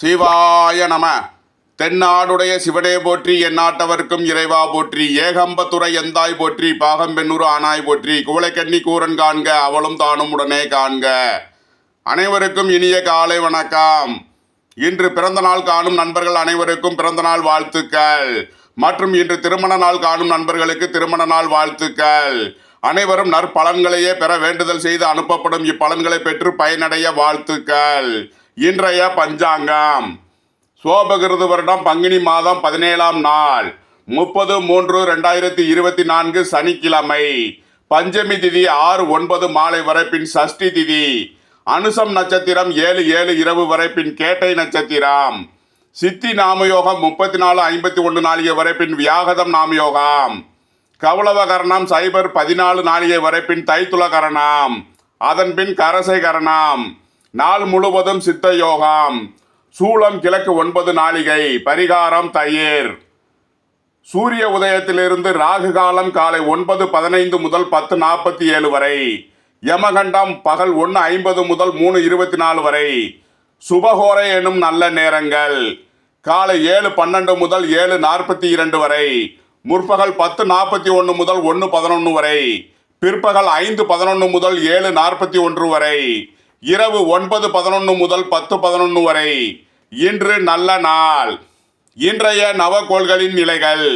சிவாய நம. தென்னாடுடைய சிவனே போற்றி எந்நாட்டவர்க்கும் இறைவா போற்றி ஏகம்பத்துறை எந்தாய் போற்றி பாகம்பெண்ணூர் ஆனாய் போற்றி குவளைக்கண்ணி கூரன் காண்க அவளும் தானும் உடனே காண்க. அனைவருக்கும் இனிய காலை வணக்கம். இன்று பிறந்த நாள் காணும் நண்பர்கள் அனைவருக்கும் பிறந்த நாள் வாழ்த்துக்கள். மற்றும் இன்று திருமண நாள் காணும் நண்பர்களுக்கு திருமண நாள் வாழ்த்துக்கள். அனைவரும் நற்பலன்களையே பெற வேண்டுதல் செய்து அனுப்பப்படும் இப்பலன்களை பெற்று பயனடைய வாழ்த்துக்கள். இன்றைய பஞ்சாங்கம். சோபகிருது வருடம் பங்குனி மாதம் பதினேழாம் நாள். முப்பது மூன்று ரெண்டாயிரத்தி இருபத்தி நான்கு சனிக்கிழமை. பஞ்சமி திதி ஆறு ஒன்பது மாலை வரை பின் சஷ்டி திதி. அனுசம் நட்சத்திரம் ஏழு ஏழு இரவு வரை பின் கேட்டை நட்சத்திரம். சித்தி நாமயோகம் முப்பத்தி நாலு ஐம்பத்தி ஒன்று நாளிகை வரை பின் வியாகதம் நாமயோகம். கௌளவ கரணம் சைபர் பதினாலு நாளிகை வரை பின் தைத்துள கரணம் அதன் பின் கரசை கரணம் நாள் முழுவதும் சித்த யோகம். சூளம் கிழக்கு ஒன்பது நாளிகை பரிகாரம் தயிர். சூரிய உதயத்திலிருந்து ராகு காலம் காலை ஒன்பது பதினைந்து முதல் பத்து நாற்பத்தி ஏழு வரை. யமகண்டம் பகல் ஒன்று ஐம்பது முதல் மூணு இருபத்தி நாலு வரை. சுபகோரை எனும் நல்ல நேரங்கள். காலை ஏழு பன்னெண்டு முதல் ஏழு நாற்பத்தி இரண்டு வரை. முற்பகல் பத்து நாற்பத்தி ஒன்று முதல் ஒன்று பதினொன்று வரை. பிற்பகல் ஐந்து பதினொன்று முதல் ஏழு நாற்பத்தி ஒன்று வரை. இரவு ஒன்பது பதினொன்று முதல் பத்து பதினொன்று வரை. இன்று நல்ல நாள். இன்றைய நவகோள்களின் நிலைகள்.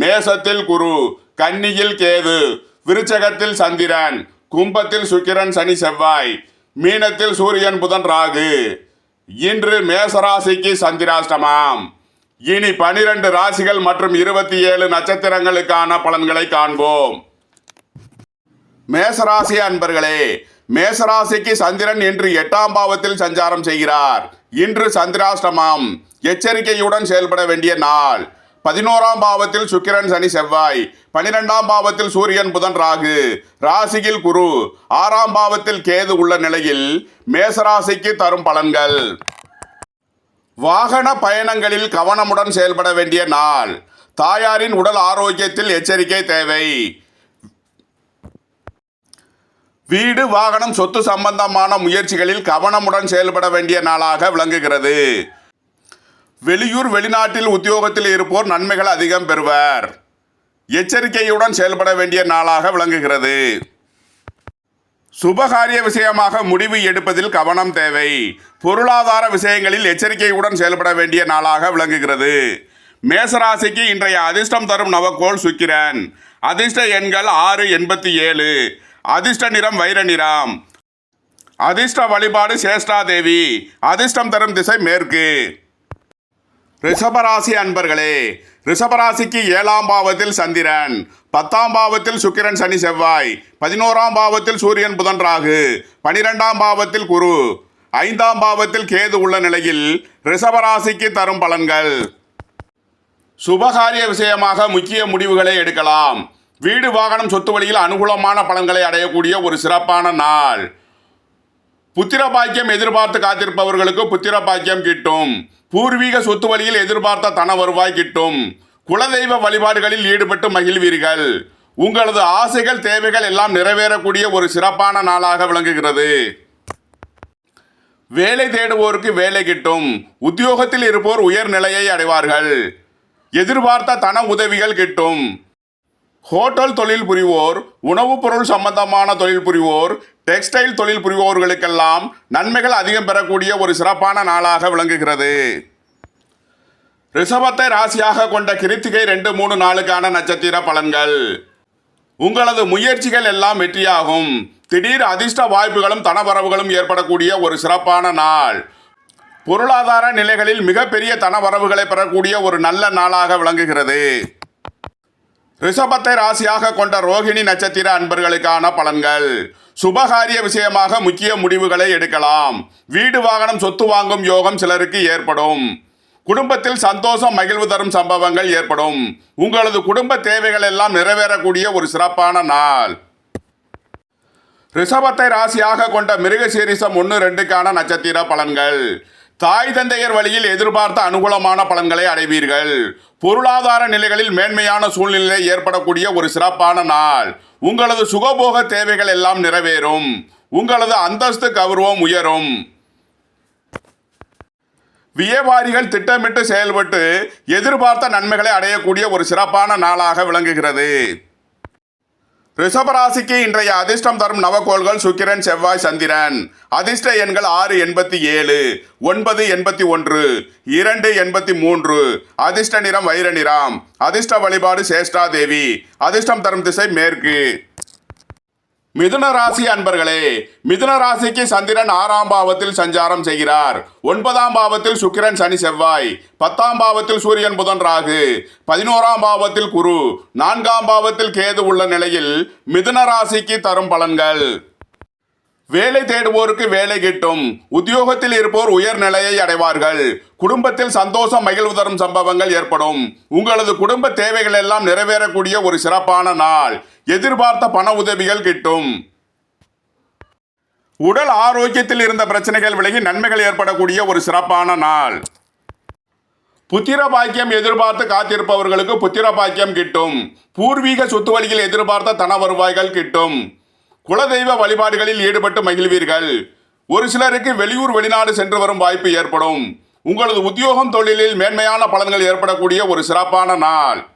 மேசத்தில் குரு கன்னியில் கேது விருச்சகத்தில் சந்திரன் கும்பத்தில் சுக்கிரன் சனி செவ்வாய் மீனத்தில் சூரியன் புதன் ராகு. இன்று மேசராசிக்கு சந்திராஷ்டமாம். இனி பனிரெண்டு ராசிகள் மற்றும் இருபத்தி ஏழு நட்சத்திரங்களுக்கான பலன்களை காண்போம். மேசராசி அன்பர்களே மேசராசிக்கு சந்திரன் இன்று எட்டாம் பாவத்தில் சஞ்சாரம் செய்கிறார். இன்று சந்திராஷ்டமம். எச்சரிக்கையுடன் செயல்பட வேண்டிய நாள். பதினோராம் பாவத்தில் சுக்கிரன் சனி செவ்வாய். பனிரெண்டாம் பாவத்தில் சூரியன் புதன் ராகு. ராசியில் குரு. ஆறாம் பாவத்தில் கேது உள்ள நிலையில் மேசராசிக்கு தரும் பலன்கள். வாகன பயணங்களில் கவனமுடன் செயல்பட வேண்டிய நாள். தாயாரின் உடல் ஆரோக்கியத்தில் எச்சரிக்கை தேவை. வீடு வாகனம் சொத்து சம்பந்தமான முயற்சிகளில் கவனமுடன் செயல்பட வேண்டிய நாளாக விளங்குகிறது. வெளியூர் வெளிநாட்டில் உத்தியோகத்தில் இருப்போர் நன்மைகள் அதிகம் பெறுவர். எச்சரிக்கையுடன் செயல்பட வேண்டிய நாளாக விளங்குகிறது. சுபகாரிய விஷயமாக முடிவு எடுப்பதில் கவனம் தேவை. பொருளாதார விஷயங்களில் எச்சரிக்கையுடன் செயல்பட வேண்டிய நாளாக விளங்குகிறது. மேசராசிக்கு இன்றைய அதிர்ஷ்டம் தரும் நவக்கோள் சுக்கிரன். அதிர்ஷ்ட எண்கள் ஆறு எண்பத்தி ஏழு. அதிர்ஷ்ட நிறம் வைர நிறம். அதிர்ஷ்ட வழிபாடு சேஷ்டா தேவி. அதிர்ஷ்டம் தரும் திசை மேற்கு. ரிஷபராசி அன்பர்களே ரிஷபராசிக்கு ஏழாம் பாவத்தில் சந்திரன் பத்தாம் பாவத்தில் சுக்கிரன் சனி செவ்வாய் பதினோராம் பாவத்தில் சூரியன் புதன் ராகு பனிரெண்டாம் பாவத்தில் குரு ஐந்தாம் பாவத்தில் கேது உள்ள நிலையில் ரிஷபராசிக்கு தரும் பலன்கள். சுபகாரிய விஷயமாக முக்கிய முடிவுகளை எடுக்கலாம். வீடு வாகனம் சொத்து வழியில் அனுகூலமான பலன்களை அடையக்கூடிய ஒரு சிறப்பான நாள். புத்திர பாக்கியம் எதிர்பார்த்து காத்திருப்பவர்களுக்கு புத்திர பாக்கியம் கிட்டும். பூர்வீக சொத்து வழியில் எதிர்பார்த்த தன வருவாய் கிட்டும். குலதெய்வ வழிபாடுகளில் ஈடுபட்டு மகிழ்வீர்கள். உங்களது ஆசைகள் தேவைகள் எல்லாம் நிறைவேறக்கூடிய ஒரு சிறப்பான நாளாக விளங்குகிறது. வேலை தேடுவோருக்கு வேலை கிட்டும். உத்தியோகத்தில் இருப்போர் உயர்நிலையை அடைவார்கள். எதிர்பார்த்த தன உதவிகள் கிட்டும். ஹோட்டல் தொழில் புரிவோர் உணவுப் பொருள் சம்பந்தமான தொழில் புரிவோர் டெக்ஸ்டைல் தொழில் புரிவோர்களுக்கெல்லாம் நன்மைகள் அதிகம் பெறக்கூடிய ஒரு சிறப்பான நாளாக விளங்குகிறது. ரிஷபத்தை ராசியாக கொண்ட கிருத்திகை ரெண்டு மூணு நாளுக்கான நட்சத்திர பலன்கள். உங்களது முயற்சிகள் எல்லாம் வெற்றியாகும். திடீர் அதிர்ஷ்ட வாய்ப்புகளும் தனவரவுகளும் ஏற்படக்கூடிய ஒரு சிறப்பான நாள். பொருளாதார நிலைகளில் மிகப்பெரிய தனவரவுகளை பெறக்கூடிய ஒரு நல்ல நாளாக விளங்குகிறது. ரிஷபத்தை ராசியாக கொண்ட ரோகிணி நட்சத்திர அன்பர்களுக்கான பலன்கள். சுபகாரிய விஷயமாக முக்கிய முடிவுகளை எடுக்கலாம். வீடு வாகனம் சொத்து வாங்கும் யோகம் சிலருக்கு ஏற்படும். குடும்பத்தில் சந்தோஷம் மகிழ்வு தரும் சம்பவங்கள் ஏற்படும். உங்களது குடும்ப தேவைகள் எல்லாம் நிறைவேறக்கூடிய ஒரு சிறப்பான நாள். ரிஷபத்தை ராசியாக கொண்ட மிருகசீரிசம் ஒன்று ரெண்டுக்கான நட்சத்திர பலன்கள். தாய் தந்தையர் வழியில் எதிர்பார்த்த அனுகூலமான பலன்களை அடைவீர்கள். பொருளாதார நிலைகளில் மேன்மையான சூழ்நிலை ஏற்படக்கூடிய ஒரு சிறப்பான நாள். உங்களது சுகபோக தேவைகள் எல்லாம் நிறைவேறும். உங்களது அந்தஸ்து கௌரவம் உயரும். வியாபாரிகள் திட்டமிட்டு செயல்பட்டு எதிர்பார்த்த நன்மைகளை அடையக்கூடிய ஒரு சிறப்பான நாளாக விளங்குகிறது. ரிஷபராசிக்கு இன்றைய அதிர்ஷ்டம் தரும் நவகோள்கள் சுக்கிரன் செவ்வாய் சந்திரன். அதிர்ஷ்ட எண்கள் ஆறு எண்பத்தி ஏழு ஒன்பது எண்பத்தி ஒன்று இரண்டு எண்பத்தி மூன்று. அதிர்ஷ்ட நிறம் வைர நிறம். அதிர்ஷ்ட வழிபாடு சேஷ்டா தேவி. அதிர்ஷ்டம் தரும் திசை மேற்கு. மிதுன ராசி அன்பர்களே மிதுன ராசிக்கு சந்திரன் ஆறாம் பாவத்தில் சஞ்சாரம் செய்கிறார். ஒன்பதாம் பாவத்தில் சுக்கிரன் சனி செவ்வாய் பத்தாம் பாவத்தில் சூரியன் புதன் ராகு பதினோராம் பாவத்தில் குரு நான்காம் பாவத்தில் கேது உள்ள நிலையில் மிதுன ராசிக்கு தரும் பலன்கள். வேலை தேடுவோருக்கு வேலை கிட்டும். உத்தியோகத்தில் இருப்போர் உயர்நிலையை அடைவார்கள். குடும்பத்தில் சந்தோஷம் மகிழ்வு தரும் சம்பவங்கள் ஏற்படும். உங்களது குடும்ப தேவைகள் எல்லாம் நிறைவேறக்கூடிய ஒரு சிறப்பான நாள். எதிர்பார்த்த பண உதவிகள் கிட்டும். உடல் ஆரோக்கியத்தில் இருந்த பிரச்சனைகள் விலகி நன்மைகள் ஏற்படக்கூடிய ஒரு சிறப்பான நாள். புத்திர பாக்கியம் எதிர்பார்த்து காத்திருப்பவர்களுக்கு புத்திர பாக்கியம் கிட்டும். பூர்வீக சொத்து வழியில் எதிர்பார்த்த தன வருவாய்கள் கிட்டும். குலதெய்வ வழிபாடுகளில் ஈடுபட்டு மகிழ்வீர்கள். ஒரு சிலருக்கு வெளியூர் வெளிநாடு சென்று வரும் வாய்ப்பு ஏற்படும். உங்களது உத்தியோகம் தொழிலில் மேன்மையான பலன்கள் ஏற்படக்கூடிய ஒரு சிறப்பான நாள்.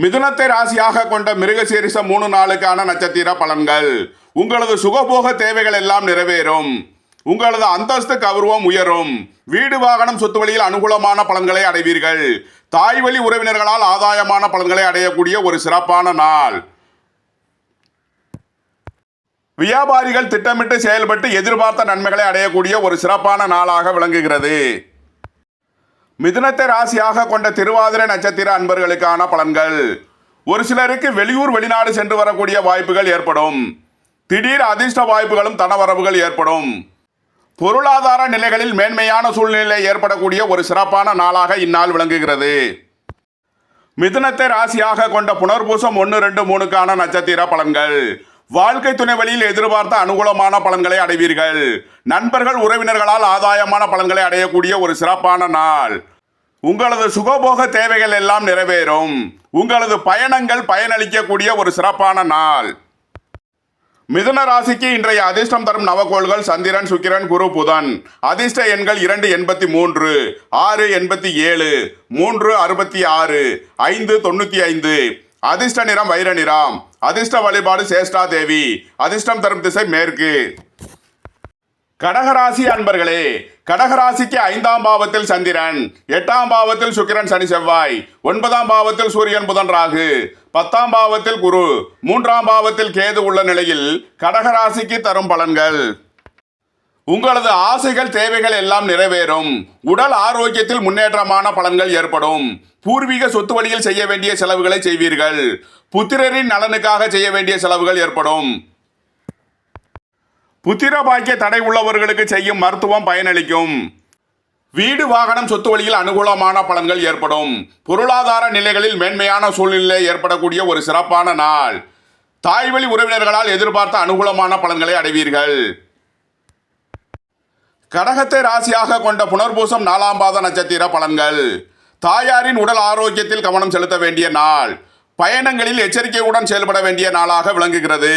மிதுனத்தை ராசியாக கொண்ட மிருகசீரிச மூணு நாளுக்கான நட்சத்திர பலன்கள். உங்களது சுகபோக தேவைகள் எல்லாம் நிறைவேறும். உங்களது அந்தஸ்து கௌரவம் உயரும். வீடு வாகனம் சொத்து வழியில் அனுகூலமான பலன்களை அடைவீர்கள். தாய் வழி உறவினர்களால் ஆதாயமான பலன்களை அடையக்கூடிய ஒரு சிறப்பான நாள். வியாபாரிகள் திட்டமிட்டு செயல்பட்டு எதிர்பார்த்த நன்மைகளை அடையக்கூடிய ஒரு சிறப்பான நாளாக விளங்குகிறது. மிதுனத்தை ராசியாக கொண்ட திருவாதிரை நட்சத்திர அன்பர்களுக்கான பலன்கள். ஒரு சிலருக்கு வெளியூர் வெளிநாடு சென்று வரக்கூடிய வாய்ப்புகள் ஏற்படும். திடீர் அதிர்ஷ்ட வாய்ப்புகளும் தனவரவுகள் ஏற்படும். பொருளாதார நிலைகளில் மேன்மையான சூழ்நிலை ஏற்படக்கூடிய ஒரு சிறப்பான நாளாக இந்நாள் விளங்குகிறது. மிதுனத்தை ராசியாக கொண்ட புனர்பூசம் ஒன்று ரெண்டு மூணுக்கான நட்சத்திர பலன்கள். வாழ்க்கை துணை வழியில் எதிர்பார்த்த அனுகூலமான பலன்களை அடைவீர்கள். நண்பர்கள் உறவினர்களால் ஆதாயமான பலன்களை அடையக்கூடிய ஒரு சிறப்பான நாள். உங்களது சுகபோக தேவைகள் எல்லாம் நிறைவேறும். உங்களது பயணங்கள் பயனளிக்கக்கூடிய ஒரு சிறப்பான நாள். மிதுன ராசிக்கு இன்றைய அதிர்ஷ்டம் தரும் நவகோள்கள் சந்திரன் சுக்கிரன் குரு புதன். அதிர்ஷ்ட எண்கள் இரண்டு எண்பத்தி மூன்று ஆறு எண்பத்தி ஏழு மூன்று அறுபத்தி ஆறு ஐந்து தொண்ணூற்றி ஐந்து. அதிர்ஷ்ட நிறம் வைர நிறம். அதிர்ஷ்ட வழிபாடு சேஷ்டா தேவி. அதிர்ஷ்டம் தரும் திசை மேற்கு. கடகராசி அன்பர்களே கடகராசிக்கு ஐந்தாம் பாவத்தில் சந்திரன் எட்டாம் பாவத்தில் சுக்கிரன் சனி செவ்வாய் ஒன்பதாம் பாவத்தில் சூரியன் புதன் ராகு பத்தாம் பாவத்தில் குரு மூன்றாம் பாவத்தில் கேது உள்ள நிலையில் கடகராசிக்கு தரும் பலன்கள். உங்களது ஆசைகள் தேவைகள் எல்லாம் நிறைவேறும். உடல் ஆரோக்கியத்தில் முன்னேற்றமான பலன்கள் ஏற்படும். பூர்வீக சொத்து வழியில் செய்ய வேண்டிய செலவுகளை செய்வீர்கள். புத்திரரின் நலனுக்காக செய்ய வேண்டிய செலவுகள் ஏற்படும். புத்திர பாக்கிய தடை உள்ளவர்களுக்கு செய்யும் மருத்துவம் பயனளிக்கும். வீடு வாகனம் சொத்து வழியில் அனுகூலமான பலன்கள் ஏற்படும். பொருளாதார நிலைகளில் மேன்மையான சூழ்நிலை ஏற்படக்கூடிய ஒரு சிறப்பான நாள். தாய்வழி உறவினர்களால் எதிர்பார்த்த அனுகூலமான பலன்களை அடைவீர்கள். கடகத்தை ராசியாக கொண்ட புனர்பூசம் நாலாம் பாத நட்சத்திர பலன்கள். தாயாரின் உடல் ஆரோக்கியத்தில் கவனம் செலுத்த வேண்டிய நாள். பயணங்களில் எச்சரிக்கையுடன் செயல்பட வேண்டிய நாளாக விளங்குகிறது.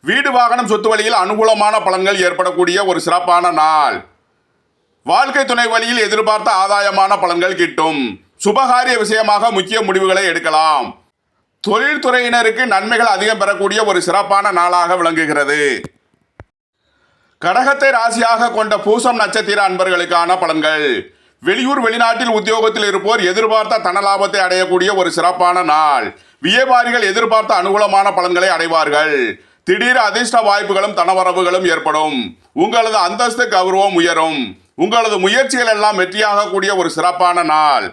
வீடு வாகனம் சொத்து வழியில் அனுகூலமான பலன்கள் ஏற்படக்கூடிய ஒரு சிறப்பான நாள். வாழ்க்கை துணை வழியில் எதிர்பார்த்த ஆதாயமான பலன்கள் கிட்டும். சுபகாரிய விஷயமாக முக்கிய முடிவுகளை எடுக்கலாம். தொழில்துறையினருக்கு நன்மைகள் அதிகம் பெறக்கூடிய ஒரு சிறப்பான நாளாக விளங்குகிறது. கடகத்தை ராசியாக கொண்ட பூசம் நட்சத்திர அன்பர்களுக்கான பலன்கள். வெளியூர் வெளிநாட்டில் உத்தியோகத்தில் இருப்போர் எதிர்பார்த்த தன லாபத்தை அடையக்கூடிய ஒரு சிறப்பான நாள். வியாபாரிகள் எதிர்பார்த்த அனுகூலமான பலன்களை அடைவார்கள். திடீர் அதிர்ஷ்ட வாய்ப்புகளும் தனவரவுகளும் ஏற்படும். உங்களது அந்தஸ்து கௌரவம் உயரும். உங்களது முயற்சிகள் எல்லாம் வெற்றியாகக்கூடிய ஒரு சிறப்பான நாள்.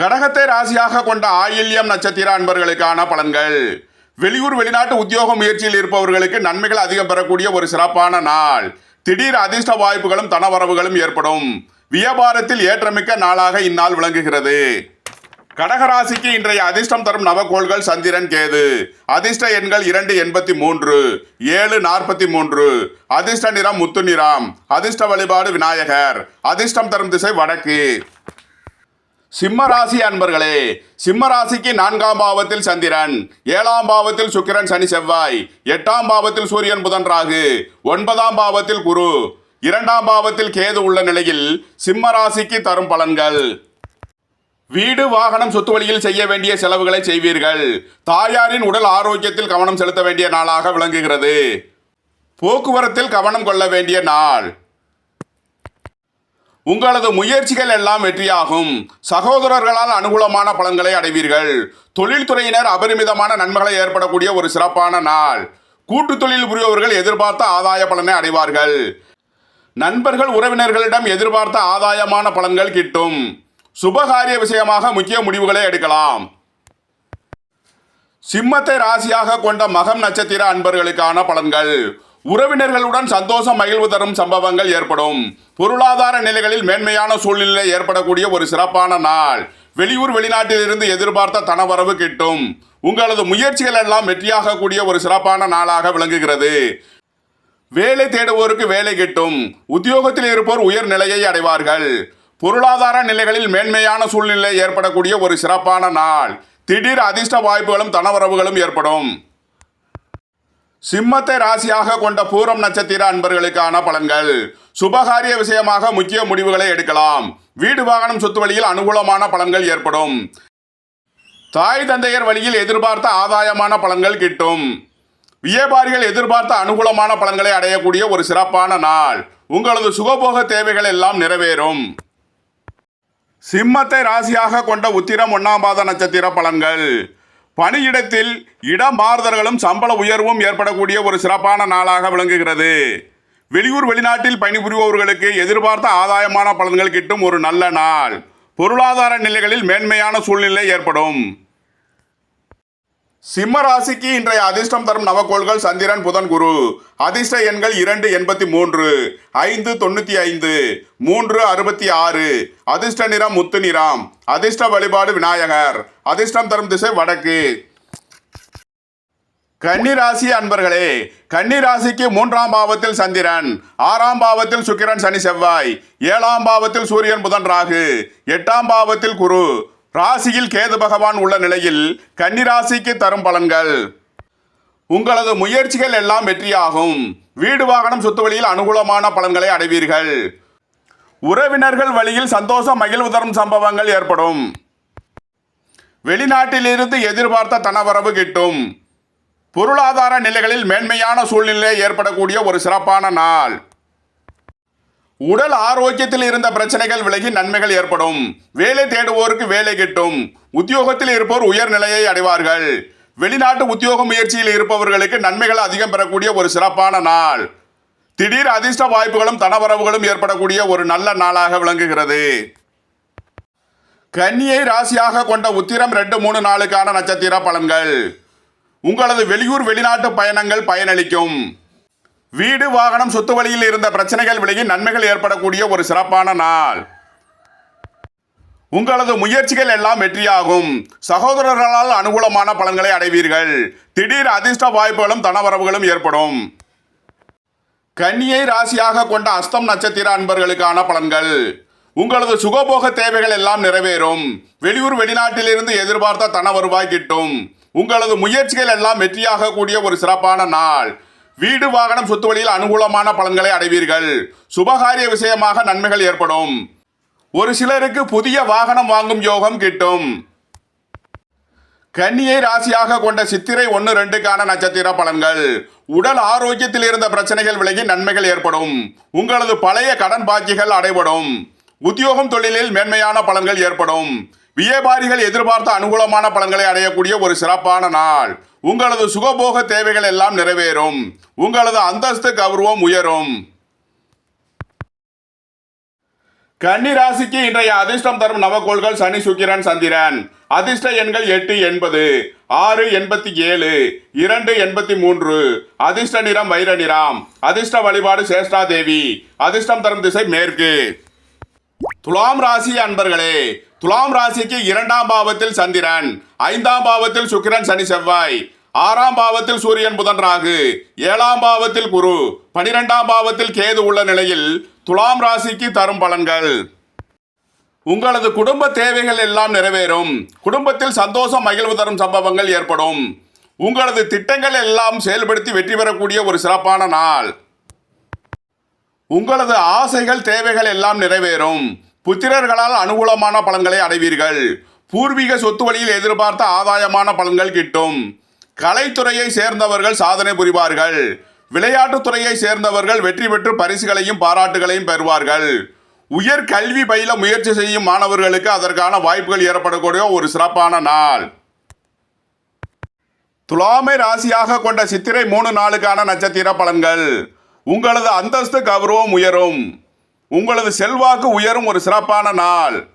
கடகத்தை ராசியாக கொண்ட ஆயில்யம் நட்சத்திர அன்பர்களுக்கான பலன்கள். வெளியூர் வெளிநாட்டு உத்தியோக முயற்சியில் இருப்பவர்களுக்கு நன்மைகள் அதிகம் பெறக்கூடிய ஒரு சிறப்பான நாள். திடீர் அதிர்ஷ்ட வாய்ப்புகளும் தனவரவுகளும் ஏற்படும். வியாபாரத்தில் ஏற்றமிக்க நாளாக இந்நாள் விளங்குகிறது. கடகராசிக்கு இன்றைய அதிர்ஷ்டம் தரும் நவகோள்கள் சந்திரன் கேது. அதிர்ஷ்ட எண்கள் இரண்டு எண்பத்தி மூன்று ஏழு நாற்பத்தி மூன்று. அதிர்ஷ்ட நிறம் முத்து நிறம் அதிர்ஷ்ட வழிபாடு விநாயகர். அதிர்ஷ்டம் தரும் திசை வடக்கு. சிம்ம ராசி அன்பர்களே சிம்ம ராசிக்கு நான்காம் பாவத்தில் சந்திரன் ஏழாம் பாவத்தில் சுக்கிரன் சனி செவ்வாய் எட்டாம் பாவத்தில் சூரியன் புதன் ராகு ஒன்பதாம் பாவத்தில் குரு இரண்டாம் பாவத்தில் கேது உள்ள நிலையில் சிம்ம ராசிக்கு தரும் பலன்கள். வீடு வாகனம் சொத்து வழியில் செய்ய வேண்டிய செலவுகளை செய்வீர்கள். தாயாரின் உடல் ஆரோக்கியத்தில் கவனம் செலுத்த வேண்டிய நாளாக விளங்குகிறது. போக்குவரத்தில் கவனம் கொள்ள வேண்டிய நாள். உங்களது முயற்சிகள் எல்லாம் வெற்றியாகும். சகோதரர்களால் அனுகூலமான பலன்களை அடைவீர்கள். தொழில்துறையினர் அபரிமிதமான நன்மைகளை ஏற்படக்கூடிய ஒரு சிறப்பான நாள். கூட்டு தொழில் புரியவர்கள் எதிர்பார்த்த ஆதாய பலனை அடைவார்கள். நண்பர்கள் உறவினர்களிடம் எதிர்பார்த்த ஆதாயமான பலன்கள் கிட்டும். சுபகாரிய விஷயமாக முக்கிய முடிவுகளை எடுக்கலாம். சிம்மத்தை ராசியாக கொண்ட மகம் நட்சத்திர அன்பர்களுக்கான பலன்கள். உறவினர்களுடன் சந்தோஷம் மகிழ்வு தரும் சம்பவங்கள் ஏற்படும். பொருளாதார நிலைகளில் மேன்மையான சூழ்நிலை ஏற்படக்கூடிய ஒரு சிறப்பான நாள். வெளியூர் வெளிநாட்டில் இருந்து எதிர்பார்த்த தனவரவு கிட்டும். உங்களது முயற்சிகள் எல்லாம் வெற்றியாக கூடிய ஒரு சிறப்பான நாளாக விளங்குகிறது. வேலை தேடுவோருக்கு வேலை கிட்டும். உத்தியோகத்தில் இருப்போர் உயர் நிலையை அடைவார்கள். பொருளாதார நிலைகளில் மேன்மையான சூழ்நிலை ஏற்படக்கூடிய ஒரு சிறப்பான நாள். திடீர் அதிர்ஷ்ட வாய்ப்புகளும் தனவரவுகளும் ஏற்படும். சிம்மத்தை ராசியாக கொண்ட பூரம் நட்சத்திர அன்பர்களுக்கான பலன்கள். சுபகாரிய விஷயமாக முக்கிய முடிவுகளை எடுக்கலாம். வீடு வாகனம் சொத்து வழியில் அனுகூலமான பலன்கள் ஏற்படும். தாய் தந்தையர் வழியில் எதிர்பார்த்த ஆதாயமான பலன்கள் கிட்டும். வியாபாரிகள் எதிர்பார்த்த அனுகூலமான பலன்களை அடையக்கூடிய ஒரு சிறப்பான நாள். உங்களது சுகபோக தேவைகள் எல்லாம் நிறைவேறும். சிம்மத்தை ராசியாக கொண்ட உத்திரம் ஒன்னாம் பாத நட்சத்திர பலன்கள். பணியிடத்தில் இடமாறுதல்களும் சம்பள உயர்வும் ஏற்படக்கூடிய ஒரு சிறப்பான நாளாக விளங்குகிறது. வெளியூர் வெளிநாட்டில் பணிபுரிபவர்களுக்கு எதிர்பார்த்த ஆதாயமான பலன்கள் கிட்டும் ஒரு நல்ல நாள். பொருளாதார நிலைகளில் மேன்மையான சூழ்நிலை ஏற்படும். சிம்ம ராசிக்கு இன்றைய அதிர்ஷ்டம் தரும் நவக்கோள்கள் சந்திரன் புதன் குரு. அதிர்ஷ்ட எண்கள் இரண்டு எண்பத்தி மூன்று ஐந்து தொண்ணூற்றி ஐந்து மூன்று அறுபத்தி ஆறு. அதிர்ஷ்ட நிறம் முத்து நிறம். அதிர்ஷ்ட வழிபாடு விநாயகர். அதிர்ஷ்டம் தரும் திசை வடக்கு. கன்னிராசி அன்பர்களே கன்னிராசிக்கு மூன்றாம் பாவத்தில் சந்திரன் ஆறாம் பாவத்தில் சுக்கிரன் சனி செவ்வாய் ஏழாம் பாவத்தில் சூரியன் புதன் ராகு எட்டாம் பாவத்தில் குரு. ராசியில் கேது பகவான் உள்ள நிலையில் கன்னிராசிக்கு தரும் பலன்கள். உங்களது முயற்சிகள் எல்லாம் வெற்றியாகும். வீடு வாகனம் சொத்து வழியில் அனுகூலமான பலன்களை அடைவீர்கள். உறவினர்கள் வழியில் சந்தோஷம் மகிழ்வு தரும் சம்பவங்கள் ஏற்படும். வெளிநாட்டிலிருந்து எதிர்பார்த்த தனவரவு கிட்டும். பொருளாதார நிலைகளில் மேன்மையான சூழ்நிலை ஏற்படக்கூடிய ஒரு சிறப்பான நாள். உடல் ஆரோக்கியத்தில் இருந்த பிரச்சனைகள் விலகி நன்மைகள் ஏற்படும். வேலை தேடுவோருக்கு வேலை கிட்டும். உத்தியோகத்தில் இருப்போர் உயர்நிலையை அடைவார்கள். வெளிநாட்டு உத்தியோக முயற்சியில் இருப்பவர்களுக்கு நன்மைகள் அதிகம் பெறக்கூடிய ஒரு சிறப்பான நாள். திடீர் அதிர்ஷ்ட வாய்ப்புகளும் தனவரவுகளும் ஏற்படக்கூடிய ஒரு நல்ல நாளாக விளங்குகிறது. கன்னியை ராசியாக கொண்ட உத்திரம் ரெண்டு மூணு நாளுக்கான நட்சத்திர பலன்கள். உங்களது வெளியூர் வெளிநாட்டு பயணங்கள் பயனளிக்கும். வீடு வாகனம் சொத்து வழியில் இருந்த பிரச்சனைகள் விலகி நன்மைகள் ஏற்படக்கூடிய ஒரு சிறப்பான நாள். உங்களது முயற்சிகள் எல்லாம் வெற்றியாகும். சகோதரர்களால் அனுகூலமான பலன்களை அடைவீர்கள். திடீர் அதிர்ஷ்ட வாய்ப்புகளும் தனவரவுகளும் ஏற்படும். கன்னியை ராசியாக கொண்ட அஸ்தம் நட்சத்திர அன்பர்களுக்கான பலன்கள். உங்களது சுகபோக தேவைகள் எல்லாம் நிறைவேறும். வெளியூர் வெளிநாட்டிலிருந்து எதிர்பார்த்த தன வருவாய் கிட்டும். உங்களது முயற்சிகள் எல்லாம் வெற்றியாக கூடிய ஒரு சிறப்பான நாள். வீடு வாகனம் சொத்து வழியில் அனுகூலமான பலன்களை அடைவீர்கள். சுபகாரிய விஷயமாக நன்மைகள் ஏற்படும். ஒரு சிலருக்கு புதிய வாகனம் வாங்கும் யோகம் கிட்டும். கன்னியை ராசியாக கொண்ட சித்திரை ஒன்று ரெண்டுக்கான நட்சத்திர பலன்கள். உடல் ஆரோக்கியத்தில் இருந்த பிரச்சனைகள் விலகி நன்மைகள் ஏற்படும். உங்களது பழைய கடன் பாக்கிகள் அடைபடும். உத்தியோகம் தொழிலில் மேன்மையான பலன்கள் ஏற்படும். வியாபாரிகள் எதிர்பார்த்த அனுகூலமான பலன்களை அடையக்கூடிய ஒரு சிறப்பான நாள். உங்களது சுகபோக தேவைகள் எல்லாம் நிறைவேறும். உங்களது அந்தஸ்து கௌரவம் உயரும். கன்னி ராசிக்கு இன்றைய அதிர்ஷ்டம் தரும் நவக்கோள்கள் சனி சுக்கிரன் சந்திரன். அதிர்ஷ்ட எண்கள் எட்டு எண்பது. ஆறு எண்பத்தி ஏழு. இரண்டு எண்பத்தி மூன்று. அதிர்ஷ்ட நிறம் வைர நிறம். அதிர்ஷ்ட வழிபாடு சேஷ்டா தேவி. அதிர்ஷ்டம் தரும் திசை மேற்கு. துலாம் ராசி அன்பர்களே துலாம் ராசிக்கு இரண்டாம் பாவத்தில் சந்திரன் ஐந்தாம் பாவத்தில் சுக்கிரன் சனி செவ்வாய் ஆறாம் பாவத்தில் சூரியன் புதன் ராகு ஏழாம் பாவத்தில் குரு பனிரெண்டாம் பாவத்தில் கேது உள்ள நிலையில் துலாம் ராசிக்கு தரும் பலன்கள். உங்களது குடும்ப தேவைகள் எல்லாம் நிறைவேறும். குடும்பத்தில் சந்தோஷம் மகிழ்வு தரும் சம்பவங்கள் ஏற்படும். உங்களது திட்டங்கள் எல்லாம் செயல்படுத்தி வெற்றி பெறக்கூடிய ஒரு சிறப்பான நாள். உங்களது ஆசைகள் தேவைகள் எல்லாம் நிறைவேறும். புத்திரர்களால் அனுகூலமான பலன்களை அடைவீர்கள். பூர்வீக சொத்து வழியில் எதிர்பார்த்த ஆதாயமான பலன்கள் கிட்டும். கலைத்துறையை சேர்ந்தவர்கள் சாதனை புரிவார்கள். விளையாட்டுத் துறையை சேர்ந்தவர்கள் வெற்றி பெற்று பரிசுகளையும் பாராட்டுகளையும் பெறுவார்கள். உயர் கல்வி பயில முயற்சி செய்யும் மாணவர்களுக்கு அதற்கான வாய்ப்புகள் ஏற்படக்கூடிய ஒரு சிறப்பான நாள். துலாமை ராசியாக கொண்ட சித்திரை மூணு நாளுக்கான நட்சத்திர பலன்கள். உங்களது அந்தஸ்து கௌரவம் உயரும். உங்களது செல்வாக்கு உயரும் ஒரு சிறப்பான நாள்.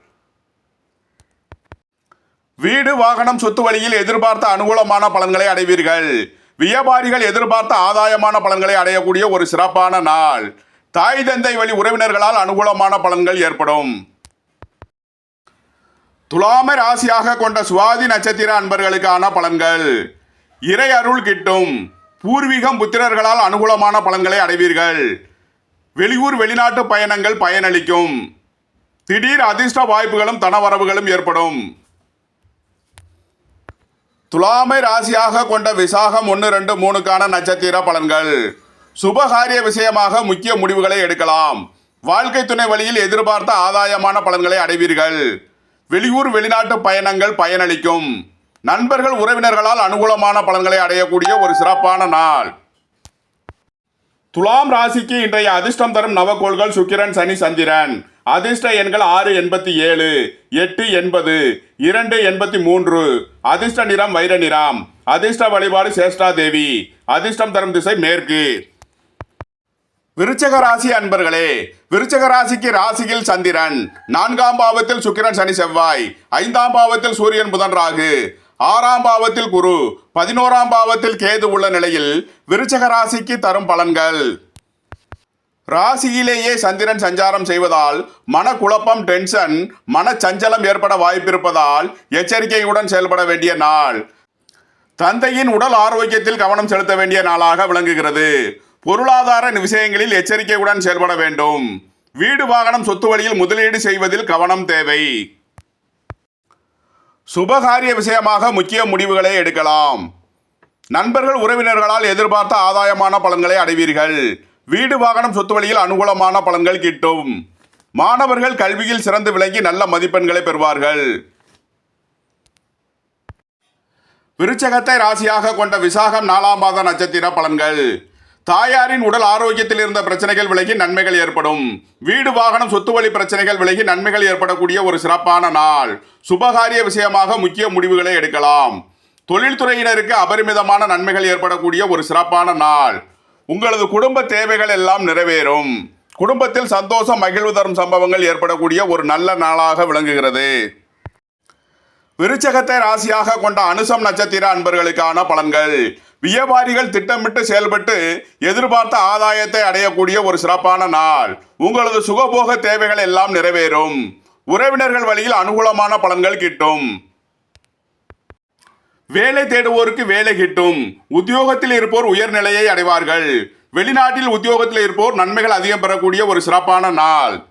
வீடு வாகனம் சொத்து வழியில் எதிர்பார்த்த அனுகூலமான பலன்களை அடைவீர்கள். வியாபாரிகள் எதிர்பார்த்த ஆதாயமான பலன்களை அடையக்கூடிய ஒரு சிறப்பான நாள். தாய் தந்தை வழி உறவினர்களால் அனுகூலமான பலன்கள் ஏற்படும். துலாமை ராசியாக கொண்ட சுவாதி நட்சத்திர அன்பர்களுக்கான பலன்கள். இறை அருள் கிட்டும். பூர்வீகம் புத்திரர்களால் அனுகூலமான பலன்களை அடைவீர்கள். வெளியூர் வெளிநாட்டு பயணங்கள் பயனளிக்கும். திடீர் அதிர்ஷ்ட வாய்ப்புகளும் தனவரவுகளும் ஏற்படும். துலாமை ராசியாக கொண்ட விசாகம் ஒன்று ரெண்டு மூணுக்கான நட்சத்திர பலன்கள். சுபகாரிய விஷயமாக முக்கிய முடிவுகளை எடுக்கலாம். வாழ்க்கை துணை வழியில் எதிர்பார்த்த ஆதாயமான பலன்களை அடைவீர்கள். வெளியூர் வெளிநாட்டு பயணங்கள் பயனளிக்கும். நண்பர்கள் உறவினர்களால் அனுகூலமான பலன்களை அடையக்கூடிய ஒரு சிறப்பான நாள். துலாம் ராசிக்கு இன்றைய அதிர்ஷ்டம் தரும் நவகோள்கள் சுக்கிரன் சனி சந்திரன். அதிர்ஷ்ட எண்கள் ஆறு எண்பத்தி ஏழு எட்டு எண்பது இரண்டு எண்பத்தி மூன்று. அதிர்ஷ்ட நிறம் வைர நிறம். அதிர்ஷ்ட வழிபாடு சேஷ்டா தேவி. அதிர்ஷ்டம் தரும் திசை மேற்கு. விருச்சக ராசி அன்பர்களே விருச்சக ராசிக்கு ராசியில் சந்திரன். நான்காம் பாவத்தில் சுக்கிரன் சனி செவ்வாய். ஐந்தாம் பாவத்தில் சூரியன் புதன் ராகு. ஆறாம் பாவத்தில் குரு பதினோராம் பாவத்தில் கேது உள்ள நிலையில் விருச்சக ராசிக்கு தரும் பலன்கள். ராசியிலேயே சந்திரன் சஞ்சாரம் செய்வதால் மனக்குழப்பம் டென்ஷன் மனச்சஞ்சலம் ஏற்பட வாய்ப்பிருப்பதால் எச்சரிக்கையுடன் செயல்பட வேண்டிய நாள். தந்தையின் உடல் ஆரோக்கியத்தில் கவனம் செலுத்த வேண்டிய நாளாக விளங்குகிறது. பொருளாதார விஷயங்களில் எச்சரிக்கையுடன் செயல்பட வேண்டும். வீடு வாகனம் சொத்து வழியில் முதலீடு செய்வதில் கவனம் தேவை. சுபகாரிய விஷயமாக முக்கிய முடிவுகளை எடுக்கலாம். நண்பர்கள் உறவினர்களால் எதிர்பார்த்த ஆதாயமான பலன்களை அடைவீர்கள். வீடு வாகனம் சொத்து வழியில் அனுகூலமான பலன்கள் கிட்டும். மாணவர்கள் கல்வியில் சிறந்து விளங்கி நல்ல மதிப்பெண்களை பெறுவார்கள். விருச்சகத்தை ராசியாக கொண்ட விசாகம் நாலாம் பாத நட்சத்திர பலன்கள். தாயாரின் உடல் ஆரோக்கியத்தில் இருந்த பிரச்சனைகள் விலகி நன்மைகள் ஏற்படும். வீடு வாகனம் சொத்து வழி பிரச்சனைகள் விலகி நன்மைகள் ஏற்படக்கூடிய ஒரு சிறப்பான நாள். சுபகாரிய விஷயமாக முக்கிய முடிவுகளை எடுக்கலாம். தொழில்துறையினருக்கு அபரிமிதமான நன்மைகள் ஏற்படக்கூடிய ஒரு சிறப்பான நாள். உங்களது குடும்ப தேவைகள் எல்லாம் நிறைவேறும். குடும்பத்தில் சந்தோஷம் மகிழ்வு தரும் சம்பவங்கள் ஏற்படக்கூடிய ஒரு நல்ல நாளாக விளங்குகிறது. விருச்சகத்தை ராசியாக கொண்ட அனுசம் நட்சத்திர அன்பர்களுக்கான பலன்கள். வியாபாரிகள் திட்டமிட்டு செயல்பட்டு எதிர்பார்த்த ஆதாயத்தை அடையக்கூடிய ஒரு சிறப்பான நாள். உங்களது சுகபோக தேவைகள் எல்லாம் நிறைவேறும். உறவினர்கள் வழியில் அனுகூலமான பலன்கள் கிட்டும். வேலை தேடுவோருக்கு வேலை கிட்டும். உத்தியோகத்தில் இருப்போர் உயர்நிலையை அடைவார்கள். வெளிநாட்டில் உத்தியோகத்தில் இருப்போர் நன்மைகள் அதிகம் பெறக்கூடிய ஒரு சிறப்பான நாள்.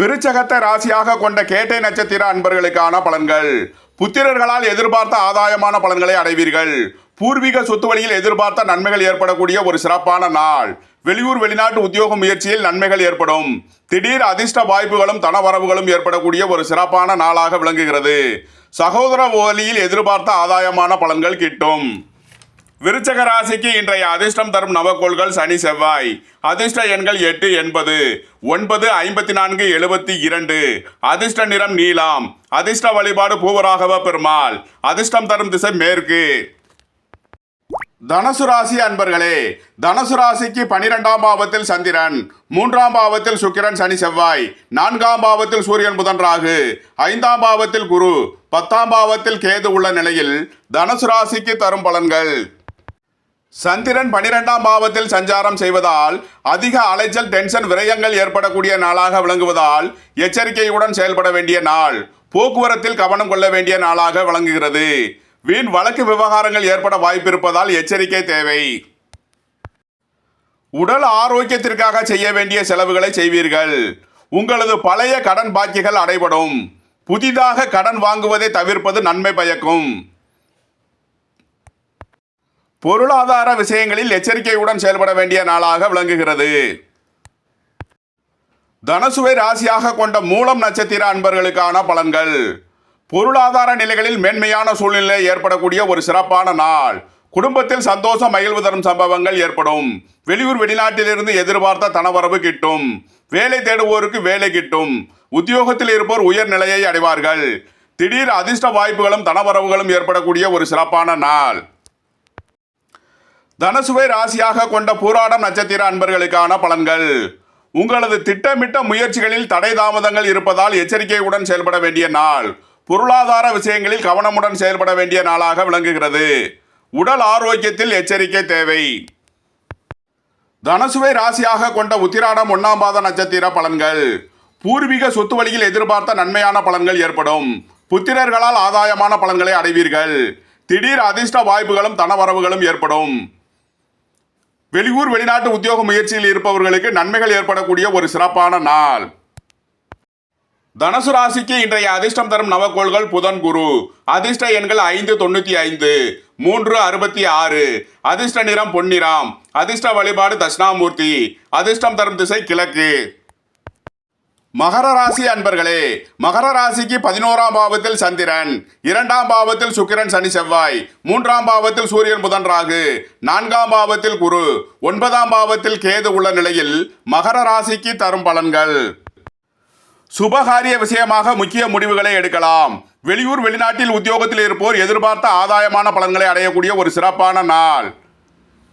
விருச்சகத்தை ராசியாக கொண்ட கேட்டை நட்சத்திர அன்பர்களுக்கான பலன்கள். புத்திரர்களால் எதிர்பார்த்த ஆதாயமான பலன்களை அடைவீர்கள். பூர்வீக சொத்து வழியில் எதிர்பார்த்த நன்மைகள் ஏற்படக்கூடிய ஒரு சிறப்பான நாள். வெளியூர் வெளிநாட்டு உத்தியோக முயற்சியில் நன்மைகள் ஏற்படும். திடீர் அதிர்ஷ்ட வாய்ப்புகளும் தனவரவுகளும் ஏற்படக்கூடிய ஒரு சிறப்பான நாளாக விளங்குகிறது. சகோதர வழியில் எதிர்பார்த்த ஆதாயமான பலன்கள் கிட்டும். விருச்சக ராசிக்கு இன்றைய அதிர்ஷ்டம் தரும் நவக்கோள்கள் சனி செவ்வாய். அதிர்ஷ்ட எண்கள் எட்டு எண்பது. ஒன்பது ஐம்பத்தி நான்கு எழுபத்தி இரண்டு. அதிர்ஷ்ட நிறம் நீலாம். அதிர்ஷ்ட வழிபாடு பூவராகவ பெருமாள். அதிர்ஷ்டம் தரும் திசை மேற்கு. தனுசு ராசி அன்பர்களே தனுசு ராசிக்கு பனிரெண்டாம் பாவத்தில் சந்திரன் மூன்றாம் பாவத்தில் சுக்கிரன் சனி செவ்வாய் நான்காம் பாவத்தில் சூரியன் புதன் ராகு ஐந்தாம் பாவத்தில் குரு பத்தாம் பாவத்தில் கேது உள்ள நிலையில் தனுசு ராசிக்கு தரும் பலன்கள். சந்திரன் பனிரெண்டாம் பாவத்தில் சஞ்சாரம் செய்வதால் அதிக அலைச்சல் டென்ஷன் விரயங்கள் ஏற்படக்கூடிய நாளாக விளங்குவதால் எச்சரிக்கையுடன் செயல்பட வேண்டிய நாள். போக்குவரத்தில் கவனம் கொள்ள வேண்டிய நாளாக விளங்குகிறது. வீண் வழக்கு விவகாரங்கள் ஏற்பட வாய்ப்பிருப்பதால் எச்சரிக்கை தேவை. உடல் ஆரோக்கியத்திற்காக செய்ய வேண்டிய செலவுகளை செய்வீர்கள். உங்களது பழைய கடன் பாக்கிகள் அடைபடும். புதிதாக கடன் வாங்குவதை தவிர்ப்பது நன்மை பயக்கும். பொருளாதார விஷயங்களில் எச்சரிக்கையுடன் செயல்பட வேண்டிய நாளாக விளங்குகிறது. தனசுவை ராசியாக கொண்ட மூலம் நட்சத்திர அன்பர்களுக்கான பலன்கள். பொருளாதார நிலைகளில் மேன்மையான சூழ்நிலை ஏற்படக்கூடிய ஒரு சிறப்பான நாள். குடும்பத்தில் சந்தோஷம் மகிழ்வு தரும் சம்பவங்கள் ஏற்படும். வெளியூர் வெளிநாட்டிலிருந்து எதிர்பார்த்த தனவரவு கிட்டும். வேலை தேடுவோருக்கு வேலை கிட்டும். உத்தியோகத்தில் இருப்போர் உயர் நிலையை அடைவார்கள். திடீர் அதிர்ஷ்ட வாய்ப்புகளும் தனவரவுகளும் ஏற்படக்கூடிய ஒரு சிறப்பான நாள். தனசுவை ராசியாக கொண்ட பூராடம் நட்சத்திர அன்பர்களுக்கான பலன்கள். உங்களது திட்டமிட்ட முயற்சிகளில் தடை தாமதங்கள் இருப்பதால் எச்சரிக்கையுடன் செயல்பட வேண்டிய நாள். பொருளாதார விஷயங்களில் கவனமுடன் செயல்பட வேண்டிய நாளாக விளங்குகிறது. உடல் ஆரோக்கியத்தில் எச்சரிக்கை தேவை. தனசுவை ராசியாக கொண்ட உத்திராடம் ஒன்னாம் பாத நட்சத்திர பலன்கள். பூர்வீக சொத்து வழியில் எதிர்பார்த்த நன்மையான பலன்கள் ஏற்படும். புத்திரர்களால் ஆதாயமான பலன்களை அடைவீர்கள். திடீர் அதிர்ஷ்ட வாய்ப்புகளும் தனவரவுகளும் ஏற்படும். வெளியூர் வெளிநாட்டு உத்தியோக முயற்சியில் இருப்பவர்களுக்கு நன்மைகள் ஏற்படக்கூடிய ஒரு சிறப்பான நாள். தனுசு ராசிக்கு இன்றைய அதிர்ஷ்டம் தரும் நவக்கோள்கள் புதன் குரு. அதிர்ஷ்ட எண்கள் ஐந்து தொண்ணூத்தி ஐந்து மூன்று அறுபத்தி ஆறு. அதிர்ஷ்ட நிறம் பொன்னிறம். அதிர்ஷ்ட வழிபாடு தட்சிணாமூர்த்தி. அதிர்ஷ்டம் தரும் திசை கிழக்கு. மகர ராசி அன்பர்களே மகர ராசிக்கு பதினோராம் பாவத்தில் சந்திரன் இரண்டாம் பாவத்தில் சுக்கிரன் சனி செவ்வாய் மூன்றாம் பாவத்தில் சூரியன் புதன் ராகு நான்காம் பாவத்தில் குரு ஒன்பதாம் பாவத்தில் கேது உள்ள நிலையில் மகர ராசிக்கு தரும் பலன்கள். சுபகாரிய விஷயமாக முக்கிய முடிவுகளை எடுக்கலாம். வெளியூர் வெளிநாட்டில் உத்தியோகத்தில் இருப்போர் எதிர்பார்த்த ஆதாயமான பலன்களை அடையக்கூடிய ஒரு சிறப்பான நாள்.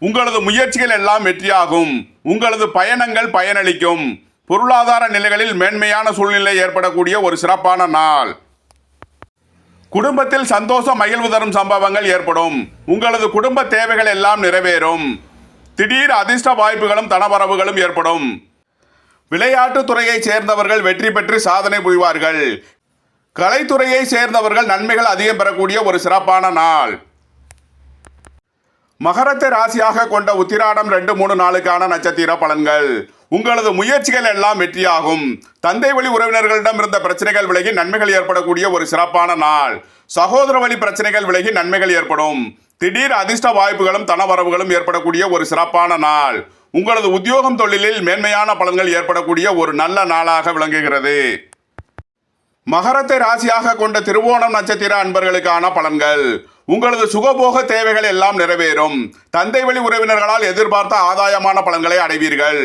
உங்களது முயற்சிகள் எல்லாம் வெற்றியாகும். உங்களது பயணங்கள் பயனளிக்கும். பொருளாதார நிலைகளில் மேன்மையான சூழ்நிலை ஏற்படக்கூடிய ஒரு சிறப்பான நாள். குடும்பத்தில் சந்தோஷம் மகிழ்வு தரும் சம்பவங்கள் ஏற்படும். உங்களது குடும்ப தேவைகள் எல்லாம் நிறைவேறும். திடீர் அதிர்ஷ்ட வாய்ப்புகளும் தனவரவுகளும் ஏற்படும். விளையாட்டுத் துறையைச் சேர்ந்தவர்கள் வெற்றி பெற்று சாதனை புரிவார்கள். கலைத்துறையை சேர்ந்தவர்கள் நன்மைகள் அதிகம் பெறக்கூடிய ஒரு சிறப்பான நாள். மகரத்தை ராசியாக கொண்ட உத்திராடம் ரெண்டு மூணு நாளுக்கான நட்சத்திர பலன்கள். உங்களது முயற்சிகள் எல்லாம் வெற்றியாகும். தந்தை வழி உறவினர்களிடம் இருந்த பிரச்சனைகள் விலகி நன்மைகள் ஏற்படக்கூடிய ஒரு சிறப்பான நாள். சகோதர வழி பிரச்சனைகள் விலகி நன்மைகள் ஏற்படும். திடீர் அதிர்ஷ்ட வாய்ப்புகளும் தனவரவுகளும் ஏற்படக்கூடிய ஒரு சிறப்பான நாள். உங்களது உத்தியோகம் தொழிலில் மேன்மையான பலன்கள் ஏற்படக்கூடிய ஒரு நல்ல நாளாக விளங்குகிறது. மகரத்தை ராசியாக கொண்ட திருவோணம் நட்சத்திர அன்பர்களுக்கான பலன்கள். உங்களது சுகபோக தேவைகள் எல்லாம் நிறைவேறும். தந்தை வழி உறவினர்களால் எதிர்பார்த்த ஆதாயமான பலன்களை அடைவீர்கள்.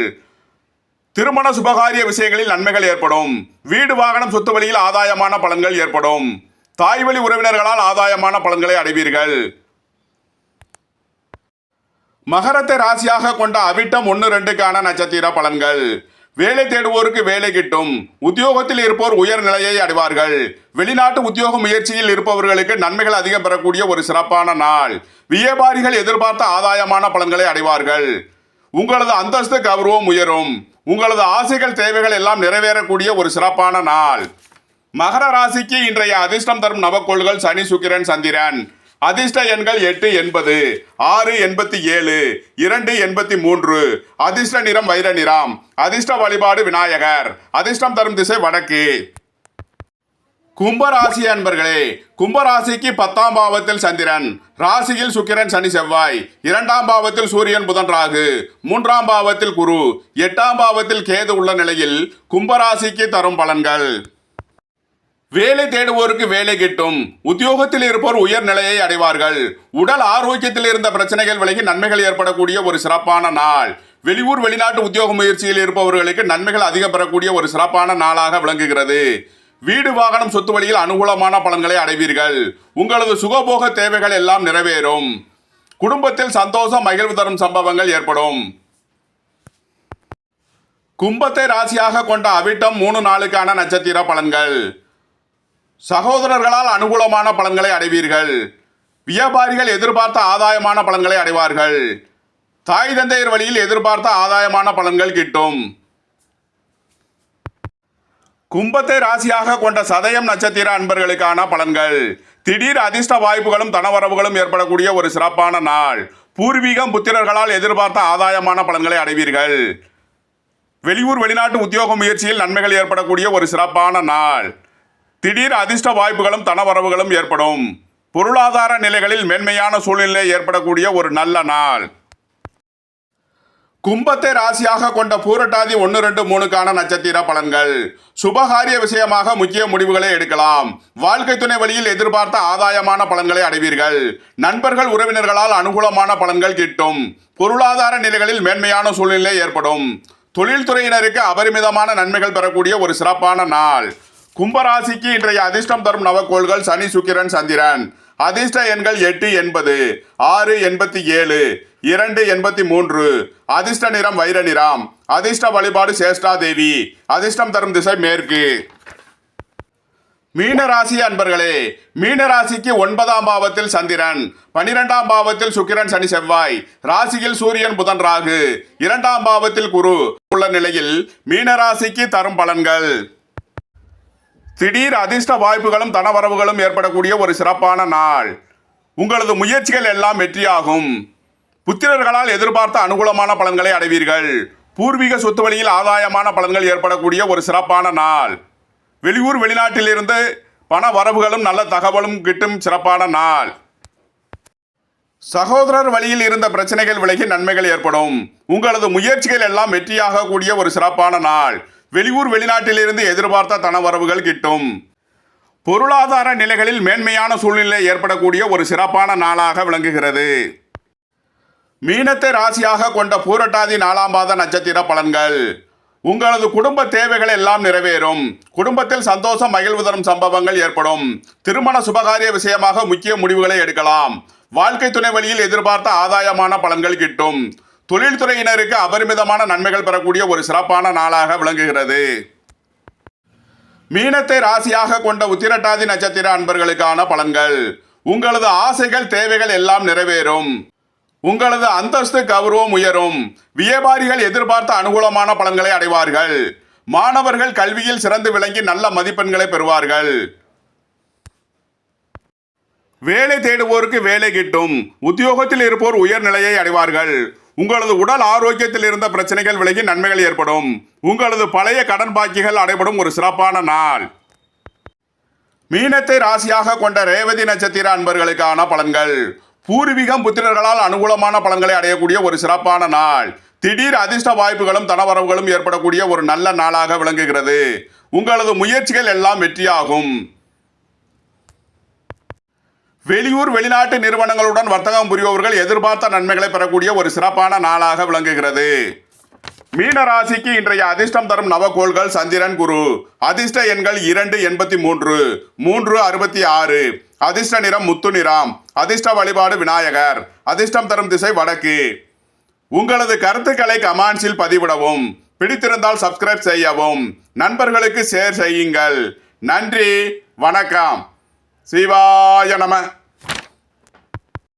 திருமண சுபகாரிய விஷயங்களில் நன்மைகள் ஏற்படும். வீடு வாகனம் சொத்து வழியில் ஆதாயமான பலன்கள் ஏற்படும். தாய் வழி உறவினர்களால் ஆதாயமான பலன்களை அடைவீர்கள். மகரத்தை ராசியாக கொண்ட அவிட்டம் ஒன்று ரெண்டுக்கான நட்சத்திர பலன்கள். வேலை தேடுவோருக்கு வேலை கிட்டும். உத்தியோகத்தில் இருப்போர் உயர் நிலையை அடைவார்கள். வெளிநாட்டு உத்தியோக முயற்சியில் இருப்பவர்களுக்கு நன்மைகள் அதிகம் பெறக்கூடிய ஒரு சிறப்பான நாள். வியாபாரிகள் எதிர்பார்த்த ஆதாயமான பலன்களை அடைவார்கள். உங்களது அந்தஸ்து கௌரவம் உயரும். உங்களது ஆசைகள் தேவைகள் எல்லாம் நிறைவேறக்கூடிய ஒரு சிறப்பான நாள். மகர ராசிக்கு இன்றைய அதிர்ஷ்டம் தரும் நவக்கோள்கள் சனி சுக்கிரன் சந்திரன். அதிர்ஷ்ட எண்கள் எட்டு எண்பது ஆறு எண்பத்தி ஏழு இரண்டு எண்பத்தி மூன்று. அதிர்ஷ்ட நிறம் வைர நிறம். அதிர்ஷ்ட வழிபாடு விநாயகர். அதிர்ஷ்டம் தரும் திசை வடக்கு. கும்பராசி அன்பர்களே கும்பராசிக்கு பத்தாம் பாவத்தில் சந்திரன். ராசியில் சுக்கிரன் சனி செவ்வாய். இரண்டாம் பாவத்தில் சூரியன் புதன் ராகு. மூன்றாம் பாவத்தில் குரு. எட்டாம் பாவத்தில் கேது உள்ள நிலையில் கும்பராசிக்கு தரும் பலன்கள். வேலை தேடுவோருக்கு வேலை கிட்டும். உத்தியோகத்தில் இருப்போர் உயர் நிலையை அடைவார்கள். உடல் ஆரோக்கியத்தில் இருந்த பிரச்சனைகள் விலகி நன்மைகள் ஏற்படக்கூடிய ஒரு சிறப்பான நாள். வெளியூர் வெளிநாட்டு உத்தியோக முயற்சியில் இருப்பவர்களுக்கு நன்மைகள் அதிகம் பெறக்கூடிய ஒரு சிறப்பான நாளாக விளங்குகிறது. வீடு வாகனம் சொத்து வழியில் அனுகூலமான பலன்களை அடைவீர்கள். உங்களது சுகபோக தேவைகள் எல்லாம் நிறைவேறும். குடும்பத்தில் சந்தோஷம் மகிழ்வு தரும் சம்பவங்கள் ஏற்படும். கும்பத்தை ராசியாக கொண்ட அவிட்டம் மூணு நாளுக்கான நட்சத்திர பலன்கள். சகோதரர்களால் அனுகூலமான பலன்களை அடைவீர்கள். வியாபாரிகள் எதிர்பார்த்த ஆதாயமான பலன்களை அடைவார்கள். தாய் தந்தையர் வழியில் எதிர்பார்த்த ஆதாயமான பலன்கள் கிட்டும். கும்பத்தை ராசியாக கொண்ட சதயம் நட்சத்திர அன்பர்களுக்கான பலன்கள். திடீர் அதிர்ஷ்ட வாய்ப்புகளும் தனவரவுகளும் ஏற்படக்கூடிய ஒரு சிறப்பான நாள். பூர்வீகம் புத்திரர்களால் எதிர்பார்த்த ஆதாயமான பலன்களை அடைவீர்கள். வெளியூர் வெளிநாட்டு உத்தியோக முயற்சியில் நன்மைகள் ஏற்படக்கூடிய ஒரு சிறப்பான நாள். திடீர் அதிர்ஷ்ட வாய்ப்புகளும் தனவரவுகளும் ஏற்படும். பொருளாதார நிலைகளில் மேன்மையான சூழ்நிலை ஏற்படக்கூடிய ஒரு நல்ல நாள். கும்பத்தை ராசியாக கொண்ட பூரட்டாதி ஒன்று ரெண்டு மூணுக்கான நட்சத்திர பலன்கள். சுபகாரிய விஷயமாக முக்கிய முடிவுகளை எடுக்கலாம். வாழ்க்கை துணை வழியில் எதிர்பார்த்த ஆதாயமான பலன்களை அடைவீர்கள். நண்பர்கள் உறவினர்களால் அனுகூலமான பலன்கள் கிட்டும். பொருளாதார நிலைகளில் மேன்மையான சூழ்நிலை ஏற்படும். தொழில்துறையினருக்கு அபரிமிதமான நன்மைகள் பெறக்கூடிய ஒரு சிறப்பான நாள். கும்பராசிக்கு இன்றைய அதிர்ஷ்டம் தரும் நவக்கோள்கள் சனி சுக்கிரன் சந்திரன். அதிர்ஷ்ட எண்கள் எட்டு எண்பது ஆறு எண்பத்தி ஏழு இரண்டு எண்பத்தி மூன்று அதிர்ஷ்ட நிறம் வைர நிறம் அதிர்ஷ்ட வழிபாடு சேஷ்டா தேவி அதிர்ஷ்டம் தரும் திசை மேற்கு. மீனராசி அன்பர்களே மீனராசிக்கு ஒன்பதாம் பாவத்தில் சந்திரன் பனிரெண்டாம் பாவத்தில் சுக்கிரன் சனி செவ்வாய் ராசியில் சூரியன் புதன் ராகு இரண்டாம் பாவத்தில் குரு உள்ள நிலையில் மீனராசிக்கு தரும் பலன்கள். திடீர் அதிர்ஷ்ட வாய்ப்புகளும் தனவரவுகளும் ஏற்படக்கூடிய ஒரு சிறப்பான நாள். உங்களது முயற்சிகள் எல்லாம் வெற்றியாகும். புத்திரர்களால் எதிர்பார்த்த அனுகூலமான பலன்களை அடைவீர்கள். பூர்வீக சொத்து வழியில் ஆதாயமான பலன்கள் ஏற்படக்கூடிய ஒரு சிறப்பான நாள். வெளியூர் வெளிநாட்டிலிருந்து பண வரவுகளும் நல்ல தகவலும் கிட்டும் சிறப்பான நாள். சகோதரர் வழியில் இருந்த பிரச்சனைகள் விலகி நன்மைகள் ஏற்படும். உங்களது முயற்சிகள் எல்லாம் வெற்றியாகக்கூடிய ஒரு சிறப்பான நாள். வெளியூர் வெளிநாட்டிலிருந்து எதிர்பார்த்த தனவரவுகள் கிட்டும். பொருளாதார நிலைகளில் மேன்மையான சூழ்நிலை ஏற்படக்கூடிய ஒரு சிறப்பான நாளாக விளங்குகிறது. மீனத்தை ராசியாக கொண்ட பூரட்டாதி நாலாம் பாத நட்சத்திர பலன்கள். உங்களது குடும்ப தேவைகள் எல்லாம் நிறைவேறும். குடும்பத்தில் சந்தோஷம் மகிழ்வு தரும் சம்பவங்கள் ஏற்படும். திருமண சுபகாரிய விஷயமாக முக்கிய முடிவுகளை எடுக்கலாம். வாழ்க்கை துணை வழியில் எதிர்பார்த்த ஆதாயமான பலன்கள் கிட்டும். தொழில்துறையினருக்கு அபரிமிதமான நன்மைகள் பெறக்கூடிய ஒரு சிறப்பான நாளாக விளங்குகிறது. மீனத்தை ராசியாக கொண்ட உத்திரட்டாதி நட்சத்திர அன்பர்களுக்கான பலன்கள். உங்களது ஆசைகள் தேவைகள் எல்லாம் நிறைவேறும். உங்களது அந்தஸ்து கௌரவம் உயரும். வியாபாரிகள் எதிர்பார்த்த அனுகூலமான பலன்களை அடைவார்கள். மாணவர்கள் கல்வியில் சிறந்து விளங்கி நல்ல மதிப்பெண்களை பெறுவார்கள். வேலை தேடுவோருக்கு வேலை கிட்டும். உத்தியோகத்தில் இருப்போர் உயர்நிலையை அடைவார்கள். உங்களது உடல் ஆரோக்கியத்தில் இருந்த பிரச்சனைகள் விலகி நன்மைகள் ஏற்படும். உங்களது பழைய கடன் பாக்கிகள் அடைபடும் ஒரு சிறப்பான நாள். மீனத்தை ராசியாக கொண்ட ரேவதி நட்சத்திர அன்பர்களுக்கான பலன்கள். பூர்வீகம் புத்திரர்களால் அனுகூலமான பலன்களை அடையக்கூடிய ஒரு சிறப்பான நாள். திடீர் அதிர்ஷ்ட வாய்ப்புகளும் தனவரவுகளும் ஏற்படக்கூடிய ஒரு நல்ல நாளாக விளங்குகிறது. உங்களது முயற்சிகள் எல்லாம் வெற்றியாகும். வெளியூர் வெளிநாட்டு நிறுவனங்களுடன் வர்த்தகம் புரிபவர்கள் எதிர்பார்த்த நன்மைகளை பெறக்கூடிய ஒரு சிறப்பான நாளாக விளங்குகிறது. மீன ராசிக்கு இன்றைய அதிர்ஷ்டம் தரும் நவகோள்கள் சந்திரன் குரு. அதிர்ஷ்ட எண்கள் இரண்டு எண்பத்தி மூன்று மூன்று அறுபத்தி ஆறு. அதிர்ஷ்ட நிறம் முத்து நிறம் அதிர்ஷ்ட வழிபாடு விநாயகர் அதிர்ஷ்டம் தரும் திசை வடக்கு. உங்களது கருத்துக்களை கமாண்ட்ஸில் பதிவிடவும் பிடித்திருந்தால் சப்ஸ்கிரைப் செய்யவும் நண்பர்களுக்கு ஷேர் செய்யுங்கள். நன்றி வணக்கம். சிவாய நம.